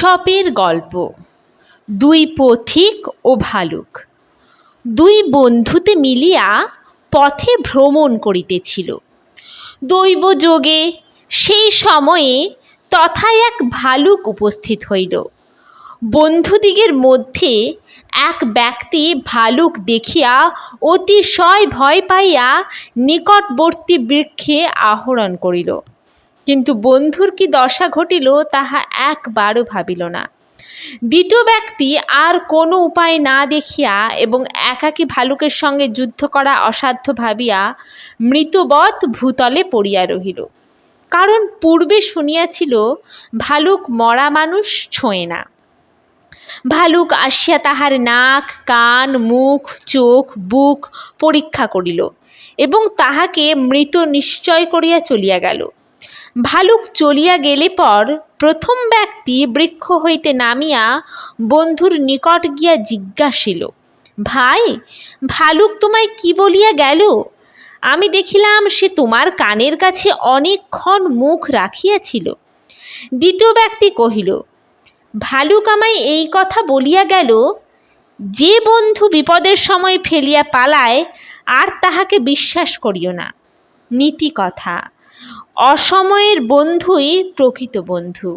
ঈশপের গল্প। দুই পথিক ও ভালুক। দুই বন্ধুতে মিলিয়া পথে ভ্রমণ করিতেছিল। দৈবযোগে সেই সময়ে তথায় এক ভালুক উপস্থিত হইল। বন্ধুদিগের মধ্যে এক ব্যক্তি ভালুক দেখিয়া অতিশয় ভয় পাইয়া নিকটবর্তী বৃক্ষে আহরণ করিল। কিন্তু বন্ধুর কি দশা ঘটিল, তাহা একবারও ভাবিল না। দ্বিতীয় ব্যক্তি আর কোনো উপায় না দেখিয়া এবং একাকী ভালুকের সঙ্গে যুদ্ধ করা অসাধ্য ভাবিয়া মৃতবৎ ভূতলে পড়িয়া রহিল। কারণ পূর্বে শুনিয়াছিল, ভালুক মরা মানুষ ছোঁয় না। ভালুক আসিয়া তাহার নাক, কান, মুখ, চোখ, বুক পরীক্ষা করিল এবং তাহাকে মৃত নিশ্চয় করিয়া চলিয়া গেল। ভালুক চলিয়া গেলে পর প্রথম ব্যক্তি বৃক্ষ হইতে নামিয়া বন্ধুর নিকট গিয়া জিজ্ঞাসিল, ভাই, ভালুক তোমায় কি বলিয়া গেল? আমি দেখিলাম সে তোমার কানের কাছে অনেকক্ষণ মুখ রাখিয়াছিল। দ্বিতীয় ব্যক্তি কহিল, ভালুক আমায় এই কথা বলিয়া গেল? যে বন্ধু বিপদের সময় ফেলিয়া পালায়, আর তাহাকে বিশ্বাস করিও না। নীতি কথা। অসময়ের বন্ধুই প্রকৃত বন্ধু।